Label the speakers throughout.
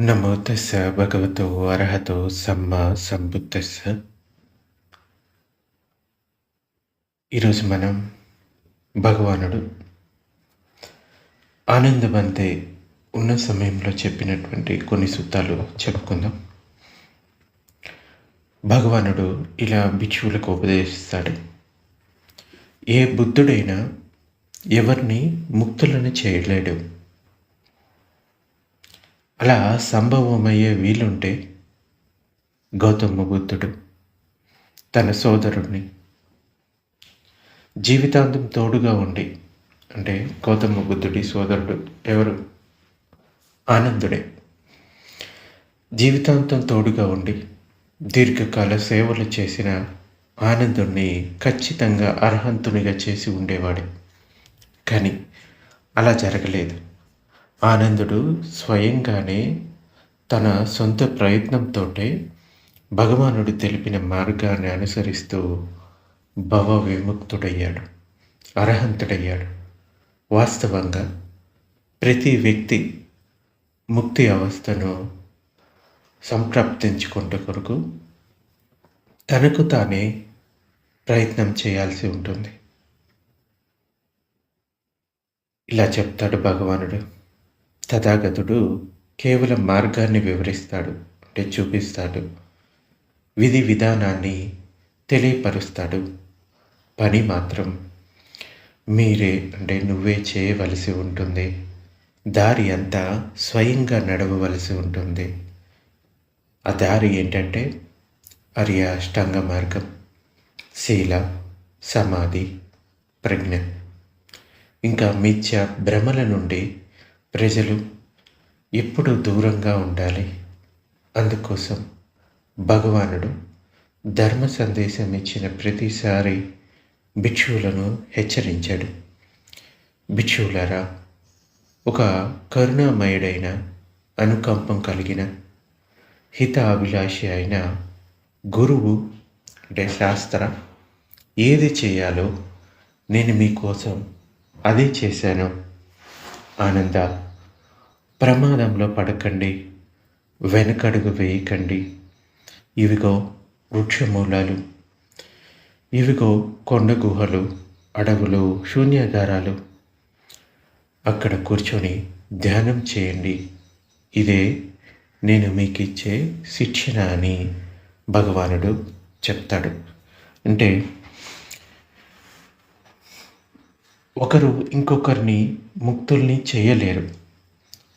Speaker 1: నమో తస్స భగవతో అర్హతో సమ్మ సంబుద్ధస్స ఈరోజు మనం భగవానుడు ఆనందమంతే ఉన్న సమయంలో చెప్పినటువంటి కొన్ని సూత్రాలు చెప్పుకుందాం. భగవానుడు ఇలా భిక్షువులకు ఉపదేశిస్తాడు. ఏ బుద్ధుడైనా ఎవరిని ముక్తులను చేయలేడు. అలా సంభవమయ్యే వీలుంటే గౌతమ బుద్ధుడు తన సోదరుడిని జీవితాంతం తోడుగా ఉండి అంటే గౌతమ బుద్ధుడి సోదరుడు ఎవరు? ఆనందుడే. జీవితాంతం తోడుగా ఉండి దీర్ఘకాల సేవలు చేసిన ఆనందుణ్ణి ఖచ్చితంగా అర్హంతునిగా చేసి ఉండేవాడు. కానీ అలా జరగలేదు. ఆనందుడు స్వయంగానే తన సొంత ప్రయత్నంతో భగవానుడు తెలిపిన మార్గాన్ని అనుసరిస్తూ భవ విముక్తుడయ్యాడు అర్హంతుడయ్యాడు. వాస్తవంగా ప్రతి వ్యక్తి ముక్తి అవస్థను సంప్రాప్తించుకుంట కొరకు తనకు తానే ప్రయత్నం చేయాల్సి ఉంటుంది. ఇలా చెప్తాడు భగవానుడు. తథాగతుడు కేవలం మార్గాన్ని వివరిస్తాడు అంటే చూపిస్తాడు. విధి విధానాన్ని తెలియపరుస్తాడు. పని మాత్రం మీరే అంటే నువ్వే చేయవలసి ఉంటుంది. దారి అంతా స్వయంగా నడవవలసి ఉంటుంది. ఆ దారి ఏంటంటే అర్య అష్టాంగ మార్గం శీల సమాధి ప్రజ్ఞ. ఇంకా మిథ్య భ్రమల నుండి ప్రజలు ఎప్పుడు దూరంగా ఉండాలి. అందుకోసం భగవానుడు ధర్మ సందేశం ఇచ్చిన ప్రతిసారి భిక్షువులను హెచ్చరించాడు. భిక్షువులరా ఒక కరుణామయుడైన అనుకంపం కలిగిన హిత అభిలాషి అయిన గురువు అంటే శాస్త్ర ఏది చేయాలో నేను మీకోసం అదే చేశాను. ఆనంద ప్రమాదంలో పడకండి. వెనకడుగు వేయకండి. ఇవిగో వృక్షమూలాలు. ఇవిగో కొండ గుహలు అడవులు శూన్యాగారాలు అక్కడ కూర్చొని ధ్యానం చేయండి. ఇదే నేను మీకు ఇచ్చే శిక్షణ అని భగవానుడు చెప్తాడు. అంటే ఒకరు ఇంకొకరిని ముక్తుల్ని చేయలేరు.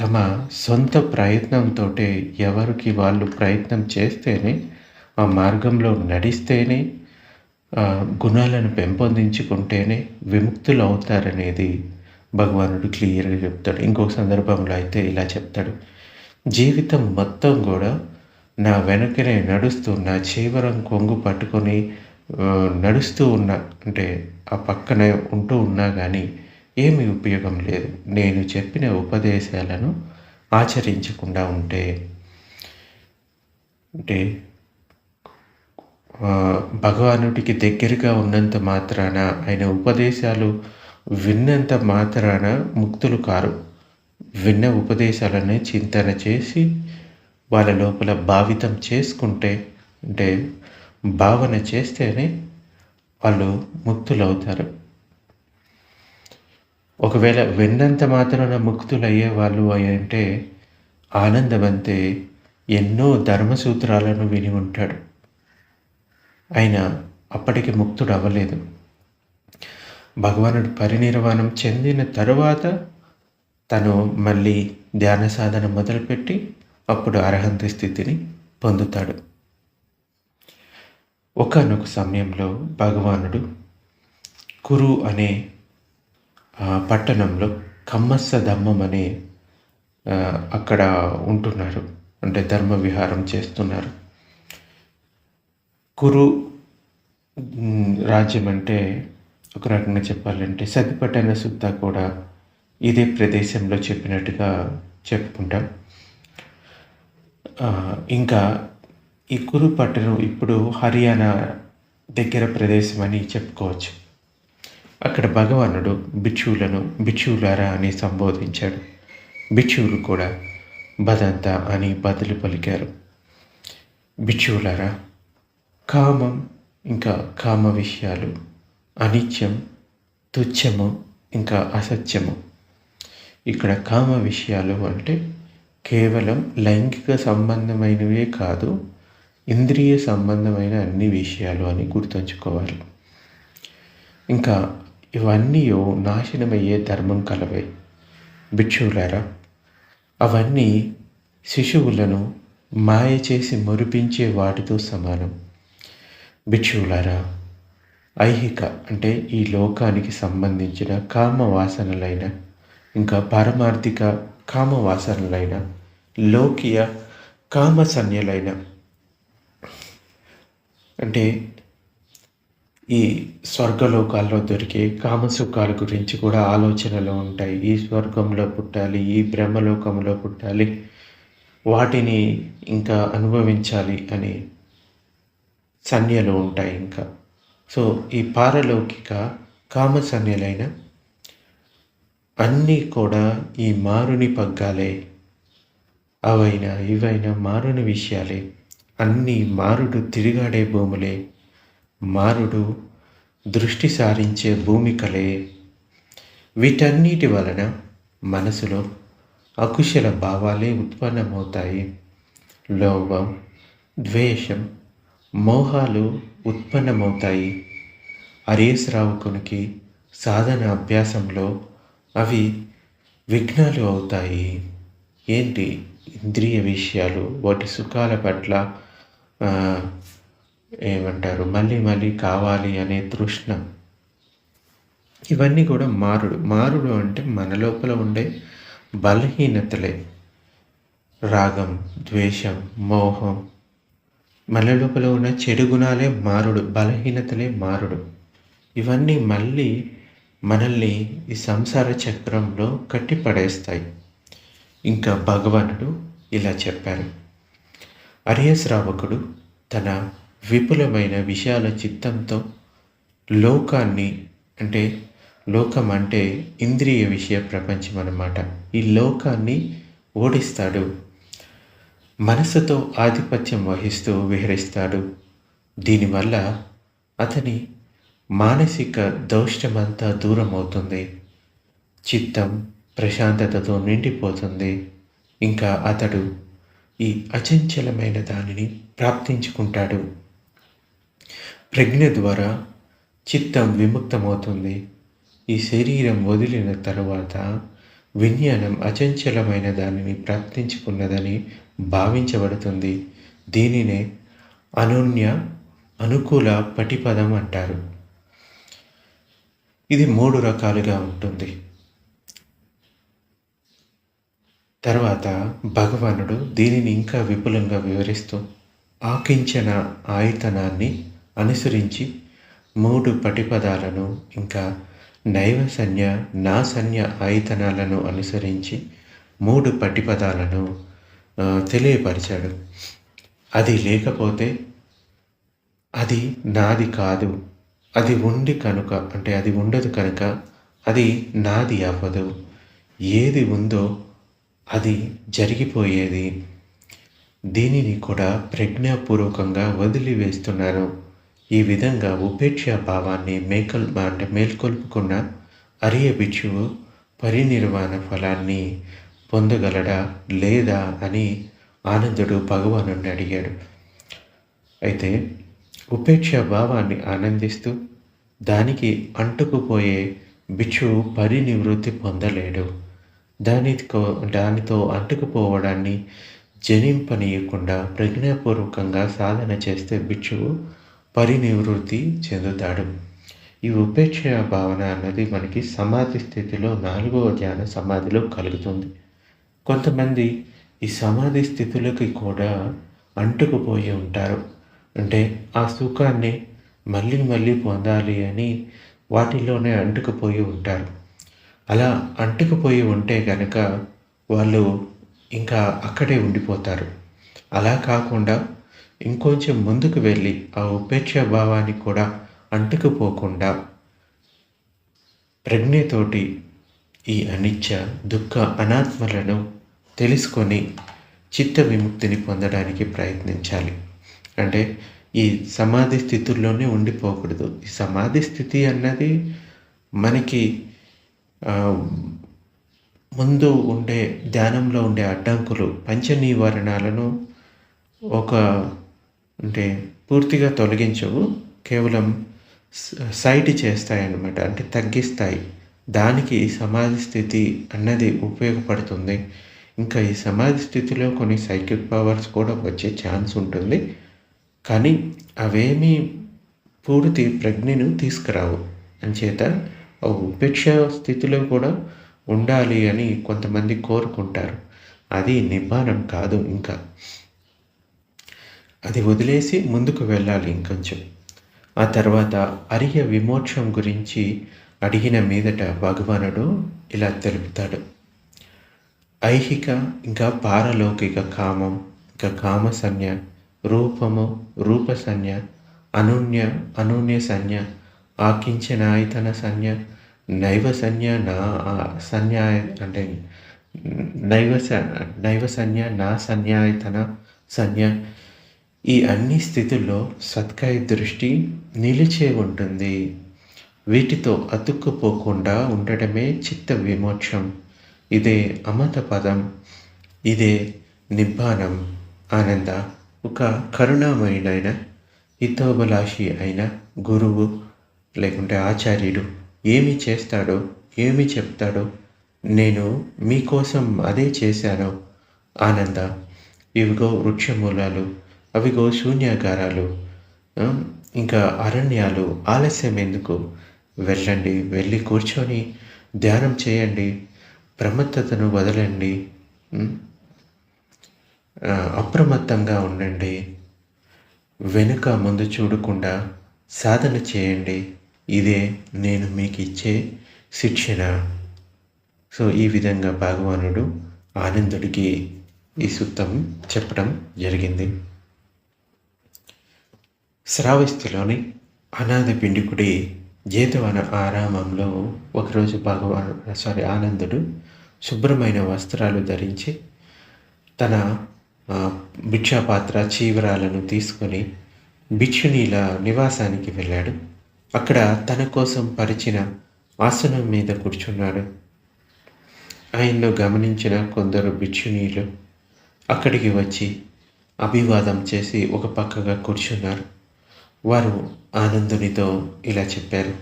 Speaker 1: తమ సొంత ప్రయత్నంతో ఎవరికి వాళ్ళు ప్రయత్నం చేస్తేనే ఆ మార్గంలో నడిస్తేనే గుణాలను పెంపొందించుకుంటేనే విముక్తులు అవుతారనేది భగవానుడు క్లియర్గా చెప్తాడు. ఇంకొక సందర్భంలో అయితే ఇలా చెప్తాడు. జీవితం మొత్తం కూడా నా వెనకనే నడుస్తూ నా చీవరం కొంగు పట్టుకొని నడుస్తూ ఉన్నా అంటే ఆ పక్కనే ఉంటూ ఉన్నా కానీ ఏమి ఉపయోగం లేదు. నేను చెప్పిన ఉపదేశాలను ఆచరించకుండా ఉంటే అంటే భగవానుడికి దగ్గరగా ఉన్నంత మాత్రాన ఆయన ఉపదేశాలు విన్నంత మాత్రాన ముక్తులు కారు. విన్న ఉపదేశాలను చింతన చేసి వాళ్ళ లోపల భావితం చేసుకుంటే అంటే భావన చేస్తేనే వాళ్ళు ముక్తులవుతారు. ఒకవేళ విన్నంత మాత్రాన ముక్తులయ్యే వాళ్ళు అంటే ఆనందమంతే ఎన్నో ధర్మసూత్రాలను విని ఉంటాడు. ఆయన అప్పటికి ముక్తుడు అవ్వలేదు భగవానుడు పరినిర్వాణం చెందిన తరువాత తను మళ్ళీ ధ్యాన సాధన మొదలుపెట్టి అప్పుడు అర్హంత స్థితిని పొందుతాడు. ఒకనొక సమయంలో భగవానుడు కురు అనే పట్టణంలో కమ్మస్స ధమ్మం అనే అక్కడ ఉంటున్నారు. అంటే ధర్మ విహారం చేస్తున్నారు. కురు రాజ్యం అంటే ఒక రకంగా చెప్పాలంటే సతిపట్టణ సుత్త కూడా ఇదే ప్రదేశంలో చెప్పినట్టుగా చెప్పుకుంటాం. ఇంకా ఈ కురు పట్టణం ఇప్పుడు హర్యానా దగ్గర ప్రదేశం అని చెప్పుకోవచ్చు. అక్కడ భగవానుడు భిక్షువులను భిక్షువులారా అని సంబోధించాడు. భిక్షువులు కూడా బదంతా అని బదులు పలికారు. బిక్షువులారా కామం ఇంకా కామ విషయాలు అనిత్యం తుచ్చము ఇంకా అసత్యము. ఇక్కడ కామ విషయాలు అంటే కేవలం లైంగిక సంబంధమైనవే కాదు ఇంద్రియ సంబంధమైన అన్ని విషయాలు అని గుర్తుంచుకోవాలి. ఇంకా ఇవన్నీ నాశనమయ్యే ధర్మం కలవే. భిక్షువులారా అవన్నీ శిశువులను మాయ చేసి మురిపించే వాటితో సమానం. భిక్షువులారా ఐహిక అంటే ఈ లోకానికి సంబంధించిన కామ వాసనలైన ఇంకా పారమార్థిక కామ వాసనలైన లోకీయ కామ సన్యలైన అంటే ఈ స్వర్గలోకాల్లో దొరికే కామసుఖాల గురించి కూడా ఆలోచనలు ఉంటాయి. ఈ స్వర్గంలో పుట్టాలి ఈ బ్రహ్మలోకంలో పుట్టాలి వాటిని ఇంకా అనుభవించాలి అనే సన్యలు ఉంటాయి ఇంకా. సో ఈ పారలౌకిక కామ సన్యలైన అన్నీ కూడా ఈ మారుని పగ్గాలే. అవైనా ఇవైనా మారుని విషయాలే. అన్నీ మారుడు తిరిగాడే భూములే. మారుడు దృష్టి సారించే భూమికలే. వీటన్నిటి వలన మనసులో అకుశల భావాలే ఉత్పన్నమవుతాయి. లోభం ద్వేషం మోహాలు ఉత్పన్నమవుతాయి. హరీశ్రావకునికి సాధన అభ్యాసంలో అవి విఘ్నాలు అవుతాయి. ఏంటి ఇంద్రియ విషయాలు? వాటి సుఖాల పట్ల ఏమంటారు? మళ్ళీ మళ్ళీ కావాలి అనే తృష్ణ. ఇవన్నీ కూడా మారుడు. మారుడు అంటే మన లోపల ఉండే బలహీనతలే. రాగం ద్వేషం మోహం. మన లోపల ఉన్న చెడు గుణాలే మారుడు. బలహీనతలే మారుడు. ఇవన్నీ మళ్ళీ మనల్ని ఈ సంసార చక్రంలో కట్టిపడేస్తాయి. ఇంకా భగవానుడు ఇలా చెప్పారు. అరియశ్రావకుడు తన విపులమైన విషయాల చిత్తంతో లోకాన్ని అంటే లోకం అంటే ఇంద్రియ విషయ ప్రపంచం అన్నమాట. ఈ లోకాన్ని ఓడిస్తాడు. మనసుతో ఆధిపత్యం వహిస్తూ విహరిస్తాడు. దీనివల్ల అతని మానసిక దౌష్టమంతా దూరం అవుతుంది చిత్తం ప్రశాంతతతో నిండిపోతుంది. ఇంకా అతడు ఈ అచంచలమైన దానిని ప్రాప్తించుకుంటాడు. ప్రజ్ఞ ద్వారా చిత్తం విముక్తమవుతుంది. ఈ శరీరం వదిలిన తరువాత విజ్ఞానం అచంచలమైన దానిని ప్రాప్తించుకున్నదని భావించబడుతుంది. దీనినే అనున్య అనుకూల పటిపదం అంటారు. ఇది మూడు రకాలుగా ఉంటుంది. తర్వాత భగవానుడు దీనిని ఇంకా విపులంగా వివరిస్తూ ఆకించన ఆయతనాన్ని అనుసరించి మూడు పటిపదాలను ఇంకా నైవ నాసన్య నా సన్య ఆయతనాలను అనుసరించి మూడు పటిపదాలను తెలియపరిచాడు. అది లేకపోతే అది నాది కాదు. అది ఉండి కనుక అంటే అది ఉండదు కనుక అది నాది అవ్వదు. ఏది ఉందో అది జరిగిపోయేది. దీనిని కూడా ప్రజ్ఞాపూర్వకంగా వదిలివేస్తున్నాను ఈ విధంగా ఉపేక్ష భావాన్ని మేకల్ అంటే మేల్కొల్పుకున్న అరియ బిచ్చువు పరినిర్వాణ ఫలాన్ని పొందగలడా లేదా అని ఆనందుడు భగవాను అడిగాడు. అయితే ఉపేక్ష భావాన్ని ఆనందిస్తూ దానికి అంటుకుపోయే బిచ్చు పరినివృత్తి పొందలేడు. దానితో దానితో అంటుకుపోవడాన్ని జనింపనీయకుండా ప్రజ్ఞాపూర్వకంగా సాధన చేస్తే బిక్షువు పరినివృత్తి చెందుతాడు. ఈ ఉపేక్ష భావన అన్నది మనకి సమాధి స్థితిలో నాలుగవ ధ్యాన సమాధిలో కలుగుతుంది. కొంతమంది ఈ సమాధి స్థితులకి కూడా అంటుకుపోయి ఉంటారు. అంటే ఆ సుఖాన్ని మళ్ళీ మళ్ళీ పొందాలి అని వాటిలోనే అంటుకుపోయి ఉంటారు. అలా అంటుకుపోయి ఉంటే కనుక వాళ్ళు ఇంకా అక్కడే ఉండిపోతారు. అలా కాకుండా ఇంకొంచెం ముందుకు వెళ్ళి ఆ ఉపేక్ష భావానికి కూడా అంటుకుపోకుండా ప్రజ్ఞతోటి ఈ అనిత్య దుఃఖ అనాత్మలను తెలుసుకొని చిత్త విముక్తిని పొందడానికి ప్రయత్నించాలి. అంటే ఈ సమాధి స్థితుల్లోనే ఉండిపోకూడదు. ఈ సమాధి స్థితి అన్నది మనకి ముందు ఉండే ధ్యానంలో ఉండే అడ్డంకులు పంచ నివారణాలను ఒక అంటే పూర్తిగా తొలగించవు కేవలం సైట్ చేస్తాయి అన్నమాట అంటే తగ్గిస్తాయి. దానికి ఈ సమాధి స్థితి అన్నది ఉపయోగపడుతుంది. ఇంకా ఈ సమాధి స్థితిలో కొన్ని సైకిక్ పవర్స్ కూడా వచ్చే ఛాన్స్ ఉంటుంది. కానీ అవేమీ పూర్తి ప్రజ్ఞను తీసుకురావు. అంచేత ఉపేక్ష స్థితిలో కూడా ఉండాలి అని కొంతమంది కోరుకుంటారు. అది నిర్మాణం కాదు ఇంకా. అది వదిలేసి ముందుకు వెళ్ళాలి ఇంకొంచెం. ఆ తర్వాత అరియ విమోక్షం గురించి అడిగిన మీదట భగవానుడు ఇలా తెలుపుతాడు. ఐహిక ఇంకా పారలౌకిక కామం ఇంకా కామసన్య రూపము రూపసన్య అనూన్య అనూన్య సన్య ఆకించనాయతన సన్య నైవ సన్య నా సన్యాయ అంటే నైవ స- నైవ సన్య నా సన్యాయతన సన్య ఈ అన్ని స్థితుల్లో సత్కాయ దృష్టి నిలిచే ఉంటుంది. వీటితో అతుక్కుపోకుండా ఉండటమే చిత్త విమోక్షం ఇదే అమత పదం. ఇదే నిబ్బానం ఆనంద ఒక కరుణామయుడైన హితోబలాషి అయిన గురువు లేకుంటే ఆచార్యుడు ఏమి చేస్తాడో ఏమి చెప్తాడో నేను మీకోసం అదే చేశాను. ఆనంద ఇవిగో వృక్షమూలాలు అవిగో శూన్యాగారాలు ఇంకా అరణ్యాలు ఆలస్యం ఎందుకు? వెళ్ళండి వెళ్ళి కూర్చొని ధ్యానం చేయండి ప్రమత్తతను వదలండి అప్రమత్తంగా ఉండండి వెనుక ముందు చూడకుండా సాధన చేయండి. ఇదే నేను మీకు ఇచ్చే శిక్షణ. సో ఈ విధంగా భగవానుడు ఆనందుడికి ఈ సూక్తం చెప్పడం జరిగింది. శ్రావస్తిలోని అనాథ పిండికుడి జేతవన ఆరామంలో ఒకరోజు భగవాను సారీ ఆనందుడు శుభ్రమైన వస్త్రాలు ధరించి తన భిక్షాపాత్ర చీవరాలను తీసుకొని భిక్షునీల నివాసానికి వెళ్ళాడు. అక్కడ తన కోసం పరిచిన ఆసనం మీద కూర్చున్నాడు. ఆయన్ను గమనించిన కొందరు భిక్షునీలు అక్కడికి వచ్చి అభివాదం చేసి ఒక పక్కగా కూర్చున్నారు. వారు ఆనందునితో ఇలా చెప్పారు.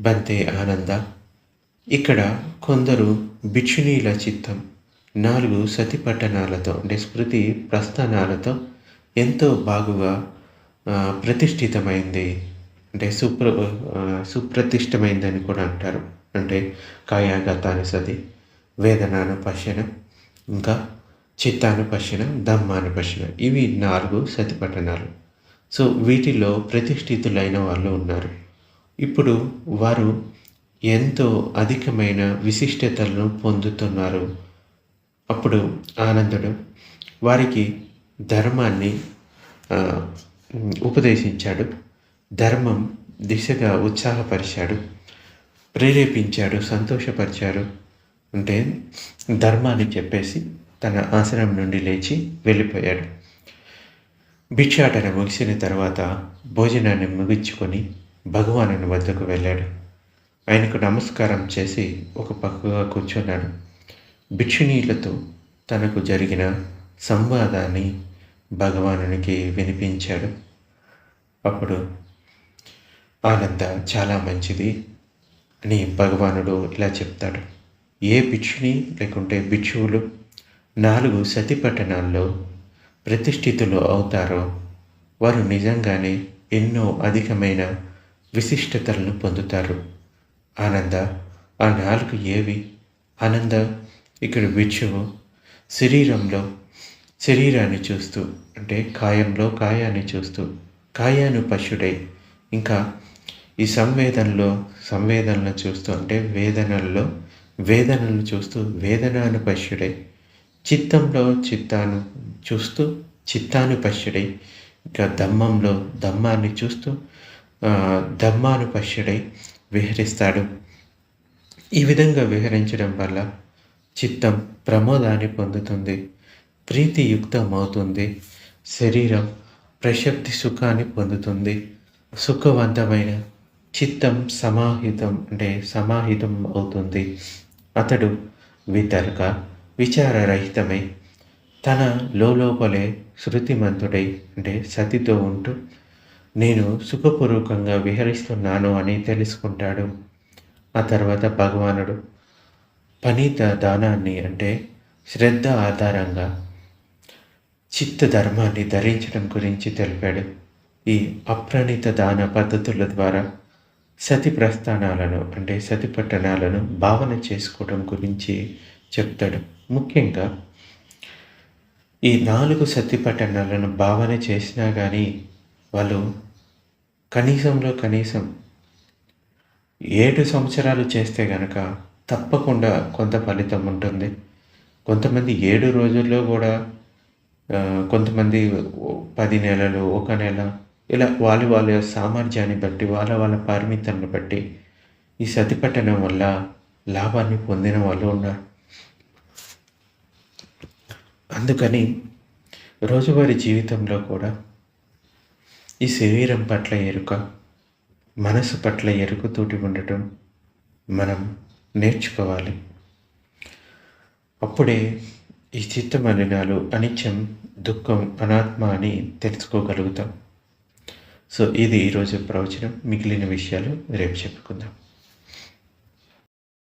Speaker 1: బంతే ఆనంద ఇక్కడ కొందరు భిక్షునీల చిత్తం నాలుగు సతి పట్టణాలతో అంటే స్మృతి ప్రస్థానాలతో ఎంతో బాగుగా ప్రతిష్ఠితమైంది. అంటే సుప్ర సుప్రతిష్టమైందని కూడా అంటారు. అంటే కాయాగతాను సతి వేదనాను పశ్యనం ఇంకా చిత్తాను పశ్యనం దమ్మాను పశ్యనం ఇవి నాలుగు సతి పట్టణాలు సో వీటిలో ప్రతిష్ఠితులైన వాళ్ళు ఉన్నారు. ఇప్పుడు వారు ఎంతో అధికమైన విశిష్టతలను పొందుతున్నారు. అప్పుడు ఆనందుడు వారికి ధర్మాన్ని ఉపదేశించాడు. ధర్మం దిశగా ఉత్సాహపరిచాడు ప్రేరేపించాడు సంతోషపరిచాడు అంటే ధర్మాన్ని చెప్పేసి తన ఆసనం నుండి లేచి వెళ్ళిపోయాడు. భిక్షాటన ముగిసిన తర్వాత భోజనాన్ని ముగించుకొని భగవానుని వద్దకు వెళ్ళాడు. ఆయనకు నమస్కారం చేసి ఒక పక్కగా కూర్చున్నాడు. భిక్షునీలతో తనకు జరిగిన సంవాదాన్ని భగవానునికి వినిపించాడు. అప్పుడు ఆనంద చాలా మంచిది అని భగవానుడు ఇలా చెప్తాడు. ఏ భిక్షుని లేకుంటే భిక్షువులు నాలుగు సతి పట్టణాల్లో ప్రతిష్ఠితులు అవుతారో వారు నిజంగానే ఎన్నో అధికమైన విశిష్టతలను పొందుతారు. ఆనంద ఆ నాలుగు ఏవి? ఆనంద ఇక్కడ భిక్షువు శరీరంలో శరీరాన్ని చూస్తూ అంటే కాయంలో కాయాన్ని చూస్తూ కాయాను పశుడై ఇంకా ఈ సంవేదనలో సంవేదనలు చూస్తూ అంటే వేదనల్లో వేదనలు చూస్తూ వేదనాను పశ్యుడై చిత్తంలో చిత్తాను చూస్తూ చిత్తాను పశ్యుడై ఇంకా దమ్మంలో దమ్మాన్ని చూస్తూ ఆ, దమ్మాను పశ్యుడై విహరిస్తాడు. ఈ విధంగా విహరించడం వల్ల చిత్తం ప్రమోదాన్ని పొందుతుంది ప్రీతియుక్తమవుతుంది శరీరం ప్రశక్తి సుఖాన్ని పొందుతుంది సుఖవంతమైన చిత్తం సమాహితం అంటే సమాహితం అవుతుంది. అతడు వితర్క విచారరహితమై తన లోపలే శృతిమంతుడై అంటే సతితో ఉంటూ నేను సుఖపూర్వకంగా విహరిస్తున్నాను అని తెలుసుకుంటాడు. ఆ తర్వాత భగవానుడు పనీత దానాన్ని అంటే శ్రద్ధ ఆధారంగా చిత్త ధర్మాన్ని ధరించడం గురించి తెలిపాడు. ఈ అప్రణీత దాన పద్ధతుల ద్వారా సతి ప్రస్థానాలను అంటే సతి పట్టణాలను భావన చేసుకోవడం గురించి చెప్తాడు. ముఖ్యంగా ఈ నాలుగు సతి పట్టణాలను భావన చేసినా కానీ వాళ్ళు కనీసంలో కనీసం ఏడు సంవత్సరాలు చేస్తే గనక తప్పకుండా కొంత ఫలితం ఉంటుంది. కొంతమంది ఏడు రోజుల్లో కూడా కొంతమంది పది నెలలు ఒక నెల ఇలా వాళ్ళ వాళ్ళ సామర్థ్యాన్ని బట్టి వాళ్ళ వాళ్ళ పారిమితాన్ని బట్టి ఈ సతిపట్టణం వల్ల లాభాన్ని పొందిన వాళ్ళు ఉన్నారు. అందుకని రోజువారీ జీవితంలో కూడా ఈ శరీరం పట్ల ఎరుక మనసు పట్ల ఎరుకతోటి ఉండటం మనం నేర్చుకోవాలి. అప్పుడే ఈ చిత్త మలినాలు అనిత్యం దుఃఖం అనాత్మ అని తెలుసుకోగలుగుతాం. సో ఇది ఈరోజు ప్రవచనం. మిగిలిన విషయాలు రేపు చెప్పుకుందాం.